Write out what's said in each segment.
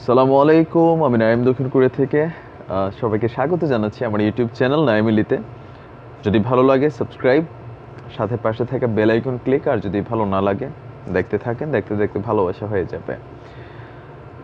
সালামু আলাইকুম, আমি নাইম দক্ষিণ কোরিয়া থেকে। সবাইকে স্বাগত জানাচ্ছি আমার ইউটিউব চ্যানেল নাইমিলিতে যদি ভালো লাগে, সাবস্ক্রাইব, সাথে পাশে থাকা বেল আইকন ক্লিক, আর যদি ভালো না লাগে, দেখতে থাকেন, দেখতে দেখতে ভালোবাসা হয়ে যাবে।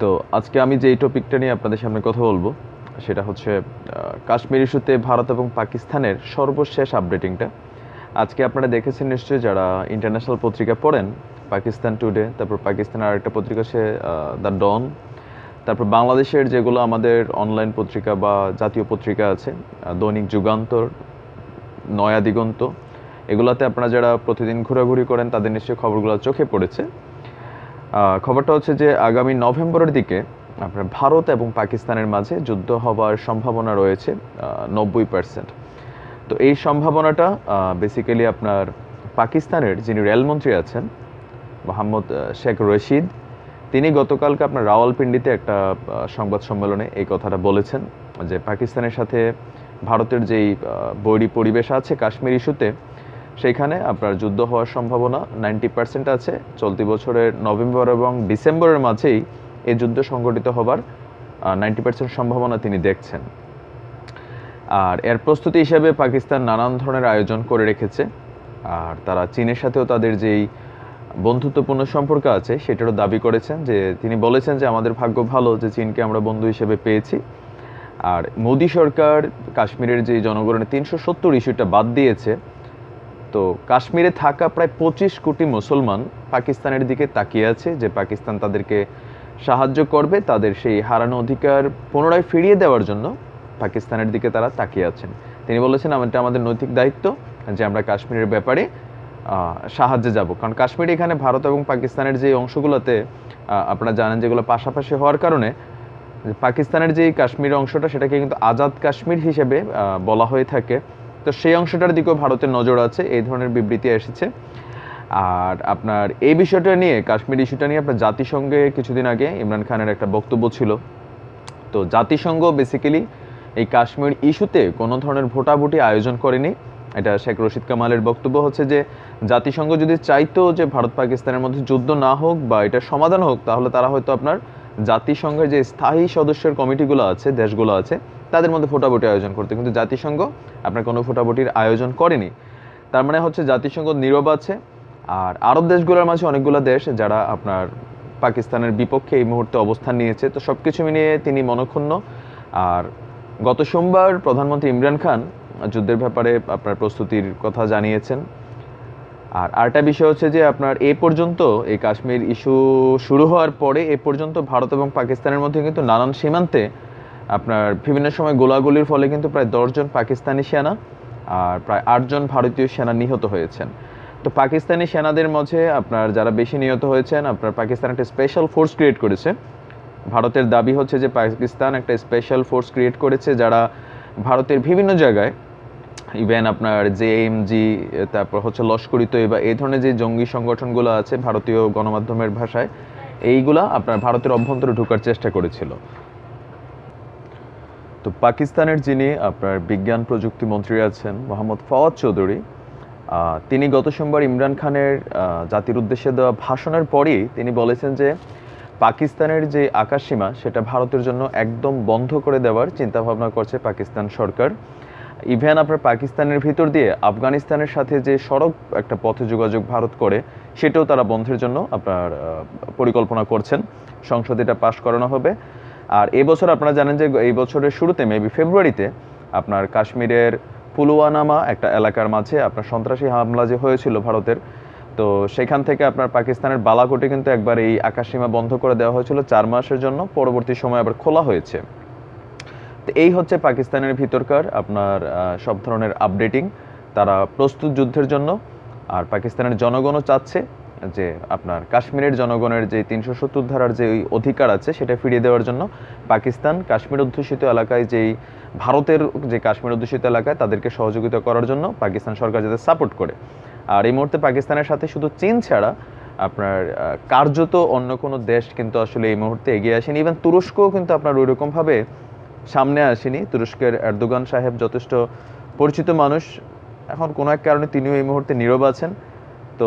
তো আজকে আমি যে টপিকটা নিয়ে আপনাদের সামনে কথা বলব, সেটা হচ্ছে কাশ্মীর ইস্যুতে ভারত এবং পাকিস্তানের সর্বশেষ আপডেটিংটা। আজকে আপনারা দেখেছেন নিশ্চয়ই যারা ইন্টারন্যাশনাল পত্রিকা পড়েন, পাকিস্তান টুডে, তারপর পাকিস্তানের আরেকটা পত্রিকা সে দ্য ডন। তারপর বাংলাদেশের যেগুলো আমাদের অনলাইন পত্রিকা বা জাতীয় পত্রিকা আছে দৈনিক যুগান্তর, নয়া দিগন্ত, এগুলাতে আপনারা যারা প্রতিদিন ঘোরাঘুরি করেন, তাদের নিশ্চয়ই খবরগুলো চোখে পড়েছে। খবরটা হচ্ছে যে আগামী নভেম্বরের দিকে আপনার ভারত এবং পাকিস্তানের মাঝে যুদ্ধ হবার সম্ভাবনা রয়েছে নব্বই পার্সেন্ট তো এই সম্ভাবনাটা বেসিক্যালি আপনার পাকিস্তানের যিনি রেলমন্ত্রী আছেন, মোহাম্মদ শেখ রশিদ তিনি গতকালকে আপনার রাওয়ালপিন্ডিতে একটা সংবাদ সম্মেলনে এই কথাটা বলেছেন যে পাকিস্তানের সাথে ভারতের যেই বৈরী পরিবেশ আছে কাশ্মীর ইস্যুতে সেইখানে আপনার যুদ্ধ হওয়ার সম্ভাবনা নাইনটি পার্সেন্ট আছে। চলতি বছরের নভেম্বর এবং ডিসেম্বরের মাঝেই এই যুদ্ধ সংগঠিত হবার নাইনটি পার্সেন্ট সম্ভাবনা তিনি দেখছেন। আর এর প্রস্তুতি হিসেবে পাকিস্তান নানান ধরনের আয়োজন করে রেখেছে। আর তারা চীনের সাথেও তাদের যেই বন্ধুত্বপূর্ণ সম্পর্ক আছে, সেটারও দাবি করেছেন যে তিনি বলেছেন যে আমাদের ভাগ্য ভালো যে চীনকে আমরা বন্ধু হিসেবে পেয়েছি। আর মোদী সরকার কাশ্মীরের যে জনগণের তিনশো সত্তর ইস্যুটা বাদ দিয়েছে, তো কাশ্মীরে থাকা প্রায় পঁচিশ কোটি মুসলমান পাকিস্তানের দিকে তাকিয়ে আছে যে পাকিস্তান তাদেরকে সাহায্য করবে, তাদের সেই হারানো অধিকার পুনরায় ফিরিয়ে দেওয়ার জন্য পাকিস্তানের দিকে তারা তাকিয়ে আছেন। তিনি বলেছেন আমাদের আমাদের নৈতিক দায়িত্ব যে আমরা কাশ্মীরের ব্যাপারে সাহায্যে যাব। কারণ কাশ্মীর এখানে ভারত এবং পাকিস্তানের যে অংশগুলোতে আপনারা জানেন যেগুলো পাশাপাশি হওয়ার কারণে পাকিস্তানের যে কাশ্মীর অংশটা, সেটাকে কিন্তু আজাদ কাশ্মীর হিসেবে বলা হয়ে থাকে। তো সেই অংশটার দিকেও ভারতের নজর আছে, এই ধরনের বিবৃতি এসেছে। আর আপনার এই বিষয়টা নিয়ে, কাশ্মীর ইস্যুটা নিয়ে আপনার জাতিসংঘে কিছুদিন আগে ইমরান খানের একটা বক্তব্য ছিল। তো জাতিসংঘ বেসিক্যালি এই কাশ্মীর ইস্যুতে কোনো ধরনের ভোটাভুটি আয়োজন করেনি। এটা শেখ রশিদ কামালের বক্তব্য হচ্ছে যে, জাতিসংঘ যদি চাইতো যে ভারত পাকিস্তানের মধ্যে যুদ্ধ না হোক বা এটা সমাধান হোক, তাহলে তারা হয়তো আপনার জাতিসংঘের যে স্থায়ী সদস্যের কমিটিগুলো আছে, দেশগুলো আছে, তাদের মধ্যে ভোটাভুটি আয়োজন করতে। কিন্তু জাতিসংঘ আপনার কোনো ভোটাভুটির আয়োজন করেনি। তার মানে হচ্ছে জাতিসংঘ নীরব আছে। আর আরব দেশগুলোর মাঝে অনেকগুলো দেশ যারা আপনার পাকিস্তানের বিপক্ষে এই মুহূর্তে অবস্থান নিয়েছে, তো সব কিছু মিলিয়ে তিনি মনক্ষুণ্ণ। আর গত সোমবার প্রধানমন্ত্রী ইমরান খান যুদ্ধের ব্যাপারে আপনার প্রস্তুতির কথা জানিয়েছেন। আর আরেকটা বিষয় হচ্ছে যে আপনার এ পর্যন্ত এই কাশ্মীর ইস্যু শুরু হওয়ার পরে এ পর্যন্ত ভারত এবং পাকিস্তানের মধ্যে কিন্তু নানান সীমান্তে আপনার বিভিন্ন সময় গোলাগুলির ফলে কিন্তু প্রায় দশজন পাকিস্তানি সেনা আর প্রায় আটজন ভারতীয় সেনা নিহত হয়েছেন। তো পাকিস্তানি সেনাদের মাঝে আপনার যারা বেশি নিহত হয়েছেন, আপনার পাকিস্তান একটা স্পেশাল ফোর্স ক্রিয়েট করেছে। ভারতের দাবি হচ্ছে যে পাকিস্তান একটা স্পেশাল ফোর্স ক্রিয়েট করেছে, যারা ভারতের বিভিন্ন জায়গায় ইভেন আপনার জেএমজি তারপর হচ্ছে লস্করি তৈবা এই ধরনের যে জঙ্গি সংগঠনগুলো আছে ভারতীয় গণমাধ্যমের ভাষায়, এইগুলা আপনার ভারতের অভ্যন্তরে ঢোকার চেষ্টা করেছিল। তো পাকিস্তানের যিনি আপনার বিজ্ঞান প্রযুক্তি মন্ত্রী আছেন মোহাম্মদ ফওয়াদ চৌধুরী তিনি গত সোমবার ইমরান খানের জাতির উদ্দেশ্যে দেওয়া ভাষণের পরই তিনি বলেছেন যে পাকিস্তানের যে আকাশসীমা সেটা ভারতের জন্য একদম বন্ধ করে দেওয়ার চিন্তাভাবনা করছে পাকিস্তান সরকার। ইভেন আপনার পাকিস্তানের ভিতর দিয়ে আফগানিস্তানের সাথে যে সড়ক একটা পথে যোগাযোগ ভারত করে, সেটাও তারা বন্ধের জন্য আপনার পরিকল্পনা করছেন। সংসদে এটা পাশ করানো হবে। আর এবছর আপনারা জানেন যে এই বছরের শুরুতে মেবি ফেব্রুয়ারিতে আপনার কাশ্মীরের পুলওয়ানামা একটা এলাকার মাঝে আপনার সন্ত্রাসী হামলা যে হয়েছিল ভারতের, তো সেখান থেকে আপনার পাকিস্তানের বালাকোটে কিন্তু একবার এই আকাশসীমা বন্ধ করে দেওয়া হয়েছিল চার মাসের জন্য। পরবর্তী সময় আবার খোলা হয়েছে। তো এই হচ্ছে পাকিস্তানের ভিতরকার আপনার সব ধরনের আপডেটিং তারা প্রস্তুত যুদ্ধের জন্য। আর পাকিস্তানের জনগণও চাচ্ছে যে আপনার কাশ্মীরের জনগণের যে তিনশো সত্তর ধারার যে অধিকার আছে, সেটা ফিরিয়ে দেওয়ার জন্য পাকিস্তান কাশ্মীর অধ্যুষিত এলাকায় যেই ভারতের যে কাশ্মীর অধ্যুষিত এলাকায় তাদেরকে সহযোগিতা করার জন্য পাকিস্তান সরকার যাতে সাপোর্ট করে। আর এই মুহূর্তে পাকিস্তানের সাথে শুধু চীন ছাড়া আপনার কার্যত অন্য কোনো দেশ কিন্তু আসলে এই মুহূর্তে এগিয়ে আসেনি। ইভেন তুরস্কও কিন্তু আপনার ওই রকমভাবে সামনে আসেনি। তুরস্কের এরদোগান সাহেব যথেষ্ট পরিচিত মানুষ। এখন কোনো এক কারণে তিনিও এই মুহূর্তে নীরব আছেন। তো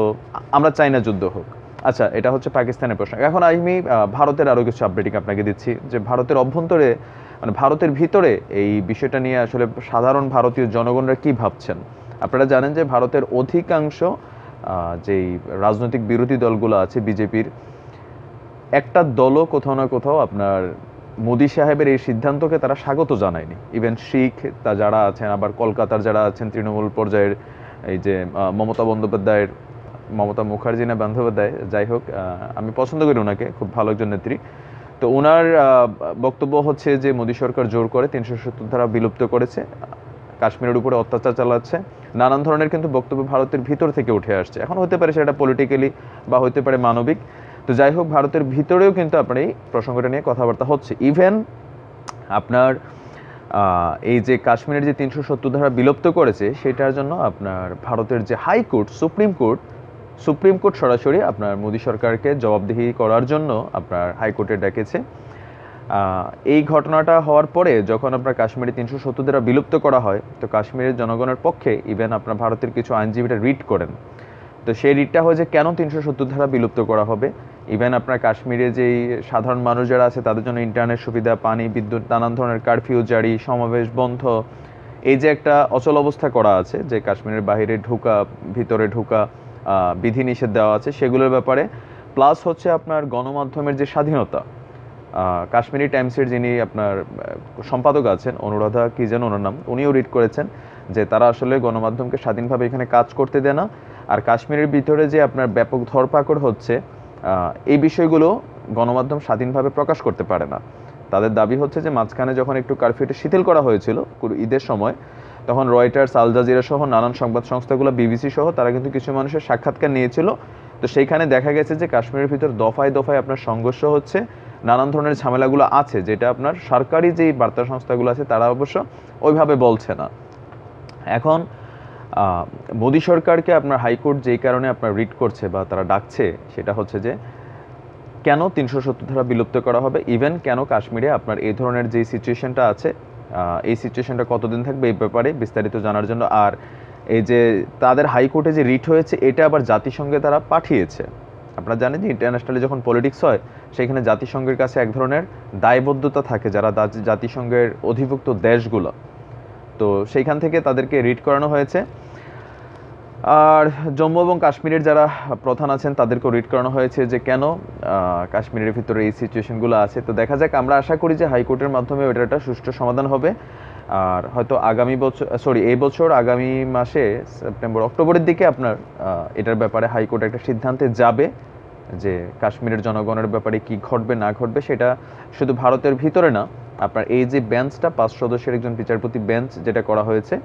আমরা চাই না যুদ্ধ হোক। আচ্ছা এটা হচ্ছে পাকিস্তানের প্রশ্ন। এখন আমি ভারতের আরও কিছু আপডেটিং আপনাকে দিচ্ছি। যে ভারতের অভ্যন্তরে মানে ভারতের ভিতরে এই বিষয়টা নিয়ে আসলে সাধারণ ভারতীয় জনগণরা কি ভাবছেন? আপনারা জানেন যে ভারতের অধিকাংশ যেই রাজনৈতিক বিরোধী দলগুলো আছে, বিজেপির, একটা দলও কোথাও না কোথাও আপনার মোদি সাহেবের এই সিদ্ধান্তকে তারা স্বাগত জানায়নি। ইভেন শিখ তা যারা আছেন, আবার কলকাতার যারা আছেন, তৃণমূল পর্যায়ের এই যে মমতা বন্দ্যোপাধ্যায়ের, মমতা মুখার্জি না বন্দ্যোপাধ্যায়, যাই হোক আমি পছন্দ করি ওনাকে, খুব ভালো একজন নেত্রী। তো ওনার বক্তব্য হচ্ছে যে, মোদী সরকার জোর করে তিনশো সত্তর ধারা বিলুপ্ত করেছে, কাশ্মীরের উপরে অত্যাচার চালাচ্ছে, নানান ধরনের কিন্তু বক্তব্য ভারতের ভিতর থেকে উঠে আসছে। এখন হতে পারে সেটা পলিটিক্যালি বা হতে পারে মানবিক। তো যাই হোক, ভারতের ভিতরেও কিন্তু আপনার এই প্রসঙ্গটা নিয়ে কথাবার্তা হচ্ছে। ইভেন আপনার এই যে কাশ্মীরের যে তিনশো সত্তর ধারা বিলুপ্ত করেছে, সেটার জন্য আপনার ভারতের যে high court supreme court supreme court সরাসরি আপনার মোদী সরকারকে জবাবদিহি করার জন্য আপনার হাইকোর্টে ডেকেছে। এই ঘটনাটা হওয়ার পরে যখন আপনার কাশ্মীরে তিনশো সত্তর ধারা বিলুপ্ত করা হয়, তো কাশ্মীরের জনগণের পক্ষে ইভেন আপনার ভারতের কিছু আইনজীবীরা রিট করেন। তো সেই রিটটা হয়েছে কেন তিনশো সত্তর ধারা বিলুপ্ত করা হবে? ইভেন আপনার কাশ্মীরে যেই সাধারণ মানুষ যারা আছে, তাদের জন্য ইন্টারনেট সুবিধা, পানি, বিদ্যুৎ, নানান ধরনের কারফিউ জারি, সমাবেশ, বন্ধ, এই যে একটা অচল অবস্থা করা আছে, যে কাশ্মীরের বাইরে ঢুকা, ভিতরে ঢুকা বিধিনিষেধ দেওয়া আছে, সেগুলোর ব্যাপারে প্লাস হচ্ছে আপনার গণমাধ্যমের যে স্বাধীনতা কাশ্মীরি টাইমসের যিনি আপনার সম্পাদক আছেন, অনুরাধা, কি যেন ওনার নাম, উনিও রিড করেছেন, যে তারা আসলে গণমাধ্যমকে স্বাধীনভাবে এখানে কাজ করতে দেয় না। আর কাশ্মীরের ভিতরে যে আপনার ব্যাপক ধরপাকড় হচ্ছে এই বিষয়গুলো গণমাধ্যম স্বাধীনভাবে প্রকাশ করতে পারে না। তাদের দাবি হচ্ছে যে মাঝখানে যখন একটু কারফিউটা শিথিল করা হয়েছিল ঈদের সময়, তখন রয়টার্স, আল জাজিরা সহ নানান সংবাদ সংস্থাগুলো, বিবিসি সহ তারা কিন্তু কিছু মানুষের সাক্ষাৎকার নিয়েছিল। তো সেইখানে দেখা গেছে যে কাশ্মীরের ভিতর দফায় দফায় আপনার সংঘর্ষ হচ্ছে, নানান ধরনের ঝামেলাগুলো আছে, যেটা আপনার সরকারি যেই বার্তা সংস্থাগুলো আছে, তারা অবশ্য ওইভাবে বলছে না। এখন মোদী সরকারকে আপনার হাইকোর্ট যেই কারণে আপনার রিট করছে বা তারা ডাকছে, সেটা হচ্ছে যে কেন তিনশো সত্তর ধারা বিলুপ্ত করা হবে? ইভেন কেন কাশ্মীরে আপনার এই ধরনের যে সিচুয়েশনটা আছে এই সিচুয়েশনটা কতদিন থাকবে এই ব্যাপারে বিস্তারিত জানার জন্য। আর এই যে তাদের হাইকোর্টে যে রিট হয়েছে, এটা আবার জাতিসংঘে তারা পাঠিয়েছে। আপনারা জানেন যে ইন্টারন্যাশনালি যখন পলিটিক্স হয়, সেখানে জাতিসংঘের কাছে এক ধরনের দায়বদ্ধতা থাকে, যারা জাতিসংঘের অধিভুক্ত দেশগুলো। তো সেইখান থেকে তাদেরকে রিড করানো হয়েছে। আর জম্মু এবং কাশ্মীরের যারা প্রধান আছেন, তাদেরকেও রিড করানো হয়েছে যে কেন কাশ্মীরের ভিতরে এই সিচুয়েশনগুলো আছে। তো দেখা যাক, আমরা আশা করি যে হাইকোর্টের মাধ্যমে ওটার একটা সুষ্ঠু সমাধান হবে। আর হয়তো আগামী বছর সরি এই বছর আগামী মাসে, সেপ্টেম্বর, অক্টোবরের দিকে আপনার এটার ব্যাপারে হাইকোর্ট একটা সিদ্ধান্তে যাবে যে কাশ্মীরের জনগণের ব্যাপারে কি ঘটবে, না ঘটবে, সেটা শুধু ভারতের ভিতরে না আপনার এই যে বেঞ্চটা পাঁচ সদস্যের একজন বিচারপতি বেঞ্চ যেটা করা হয়েছে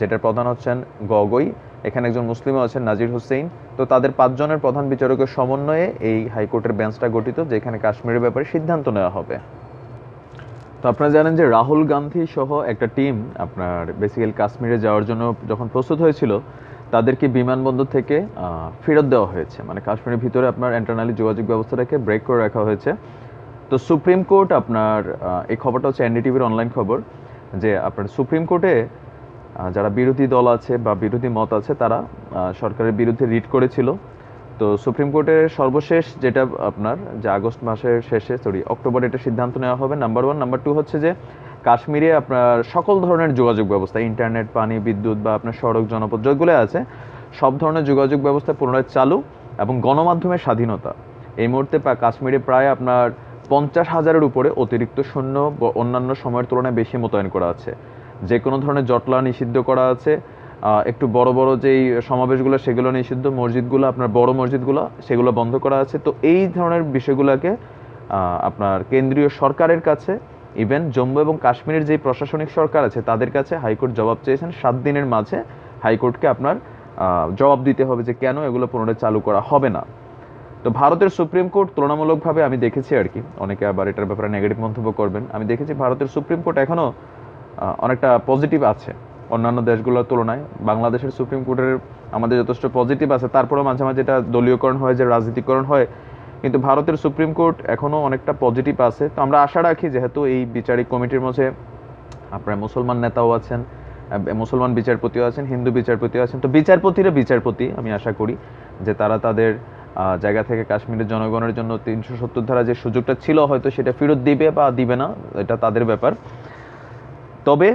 যেটার প্রধান হচ্ছেন গগৈ, এখানে একজন মুসলিমও আছেন নাজির হোসেন তো তাদের পাঁচজনের প্রধান বিচারকের সমন্বয়ে এই হাইকোর্টের বেঞ্চটা গঠিত, যেখানে কাশ্মীরের ব্যাপারে সিদ্ধান্ত নেওয়া হবে। তো আপনারা জানেন যে রাহুল গান্ধী সহ একটা টিম আপনার বেসিক্যালি কাশ্মীরে যাওয়ার জন্য যখন প্রস্তুত হয়েছিল, তাদেরকে বিমানবন্দর থেকে ফেরত দেওয়া হয়েছে। মানে কাশ্মীরের ভিতরে আপনার ইন্টারনালি যোগাযোগ ব্যবস্থাটাকে ব্রেক করে রাখা হয়েছে। তো সুপ্রিম কোর্ট আপনার এই খবরটা হচ্ছে এনডিটিভির অনলাইন খবর, যে আপনার সুপ্রিম কোর্টে যারা বিরোধী দল আছে বা বিরোধী মত আছে, তারা সরকারের বিরুদ্ধে রিট করেছিল। তো সুপ্রিম কোর্টের সর্বশেষ যেটা আপনার, যে আগস্ট মাসের শেষে সরি অক্টোবরে এটা সিদ্ধান্ত নেওয়া হবে। নাম্বার ওয়ান নাম্বার টু হচ্ছে যে, কাশ্মীরে আপনার সকল ধরনের যোগাযোগ ব্যবস্থা ইন্টারনেট পানি, বিদ্যুৎ বা আপনার সড়ক, জনপদ যেগুলো আছে, সব ধরনের যোগাযোগ ব্যবস্থা পুনরায় চালু এবং গণমাধ্যমের স্বাধীনতা। এই মুহূর্তে কাশ্মীরে প্রায় আপনার পঞ্চাশ হাজারের উপরে অতিরিক্ত সৈন্য অন্যান্য সময়ের তুলনায় বেশি মোতায়েন করা আছে। যে কোনো ধরনের জটলা নিষিদ্ধ করা আছে। একটু বড় বড় যেই সমাবেশগুলো, সেগুলো নিষিদ্ধ, মসজিদগুলো, আপনার বড় মসজিদগুলো, সেগুলো বন্ধ করা আছে। তো এই ধরনের বিষয়গুলোকে আপনার কেন্দ্রীয় সরকারের কাছে ইভেন জম্মু এবং কাশ্মীরের যে প্রশাসনিক সরকার আছে, তাদের কাছে হাইকোর্ট জবাব চেয়েছেন। সাত দিনের মাঝে হাইকোর্টকে আপনার জবাব দিতে হবে যে কেন এগুলো পুনরায় চালু করা হবে না। তো ভারতের সুপ্রিম কোর্ট তুলনামূলকভাবে আমি দেখেছি আর কি। অনেকে আবার এটার ব্যাপারে নেগেটিভ মন্তব্য করবেন। আমি দেখেছি ভারতের সুপ্রিম কোর্ট এখনও অনেকটা পজিটিভ আছে অন্যান্য দেশগুলোর তুলনায়। বাংলাদেশের সুপ্রিম কোর্টের আমাদের যথেষ্ট পজিটিভ আছে। তারপরেও মাঝে মাঝে এটা দলীয়করণ হয় যে রাজনীতিকরণ হয়। কিন্তু ভারতের সুপ্রিম কোর্ট এখনও অনেকটা পজিটিভ আছে। তো আমরা আশা রাখি যেহেতু এই বিচারিক কমিটির মধ্যে আপনার মুসলমান নেতাও আছেন মুসলমান বিচারপতিও আছেন, হিন্দু বিচারপতিও আছেন। তো বিচারপতিরা বিচারপতি, আমি আশা করি যে তারা তাদের জায়গা থেকে কাশ্মীরের জনগণের জন্য তিনশো সত্তর ধারা যে সুযোগটা ছিল, হয়তো সেটা ফেরত দিবে বা দিবে না, এটা তাদের ব্যাপার। তবে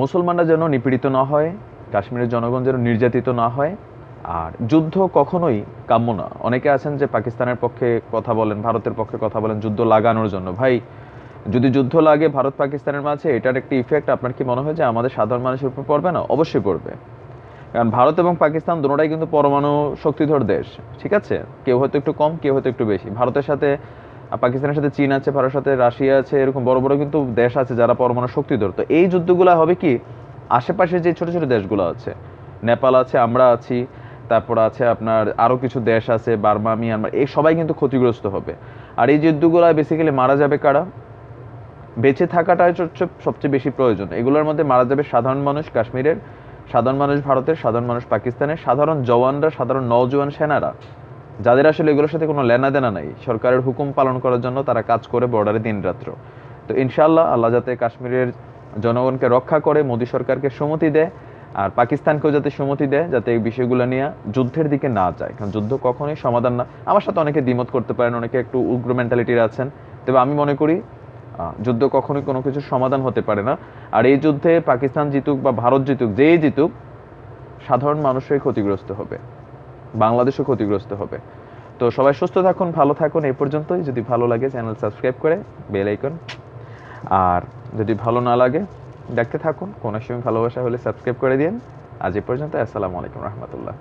মুসলমানরা যেন নিপীড়িত না হয়, কাশ্মীরের জনগণ যেন নির্যাতিত না হয়, আর যুদ্ধ কখনোই কাম্য না। অনেকে আছেন যে পাকিস্তানের পক্ষে কথা বলেন, ভারতের পক্ষে কথা বলেন যুদ্ধ লাগানোর জন্য। ভাই, যদি যুদ্ধ লাগে ভারত পাকিস্তানের মাঝে, এটার একটি ইফেক্ট আপনার কি মনে হয় যে আমাদের সাধারণ মানুষের উপর পড়বে না? অবশ্যই পড়বে। কারণ ভারত এবং পাকিস্তান দুটোটাই কিন্তু পরমাণু শক্তিধর দেশ, ঠিক আছে? কেউ হয়তো একটু কম, কেউ হয়তো একটু বেশি। ভারতের সাথে পাকিস্তানের সাথে চীন আছে, ভারতের সাথে রাশিয়া আছে, এরকম বড় বড় কিন্তু দেশ আছে যারা পরমাণু শক্তিধর। তো এই যুদ্ধগুলো হবে কি? আশেপাশে যে ছোট ছোট দেশগুলো আছে, নেপাল আছে, আমরা আছি, তারপর আছে আপনার আরও কিছু দেশ আছে, বার্মা, মিয়ানমার, এই সবাই কিন্তু ক্ষতিগ্রস্ত হবে। আর এই যুদ্ধগুলো বেসিক্যালি মারা যাবে কারা? বেঁচে থাকাটাই হচ্ছে সবচেয়ে বেশি প্রয়োজন। এগুলোর মধ্যে মারা যাবে সাধারণ মানুষ, কাশ্মীরের সাধারণ মানুষ ভারতের, সাধারণ মানুষ পাকিস্তানের, সাধারণ জওয়ানরা, সাধারণ নওজোয়ান সেনারা। যাদের আসলে এগুলোর সাথে কোনো লেনা দেনা নাই, সরকারের হুকুম পালন করার জন্য তারা কাজ করে বর্ডারে দিন রাত্র তো ইনশাআল্লাহ আল্লাহ যাতে কাশ্মীরের জনগণকে রক্ষা করে, মোদী সরকারকে সম্মতি দেয়, আর পাকিস্তানকেও যাতে সম্মতি দেয়, যাতে এই বিষয়গুলো নিয়ে যুদ্ধের দিকে না যায়। কারণ যুদ্ধ কখনোই সমাধান না। আমার সাথে অনেকে দ্বিমত করতে পারেন, অনেকে একটু উগ্র মেন্টালিটির আছেন। তবে আমি মনে করি যুদ্ধ কখনোই কোনো কিছু সমাধান হতে পারে না। আর এই যুদ্ধে পাকিস্তান জিতুক বা ভারত জিতুক, যেই জিতুক, সাধারণ মানুষই ক্ষতিগ্রস্ত হবে। বাংলাদেশও ক্ষতিগ্রস্ত হবে। তো সবাই সুস্থ থাকুন, ভালো থাকুন, এই পর্যন্তই। যদি ভালো লাগে, চ্যানেল সাবস্ক্রাইব করে বেল আইকন। আর যদি ভালো না লাগে, দেখতে থাকুন। কোনো সময় ভালোবাসা হলে সাবস্ক্রাইব করে দিন। আজ এ পর্যন্ত, আসসালামু আলাইকুম রহমতুল্লাহ।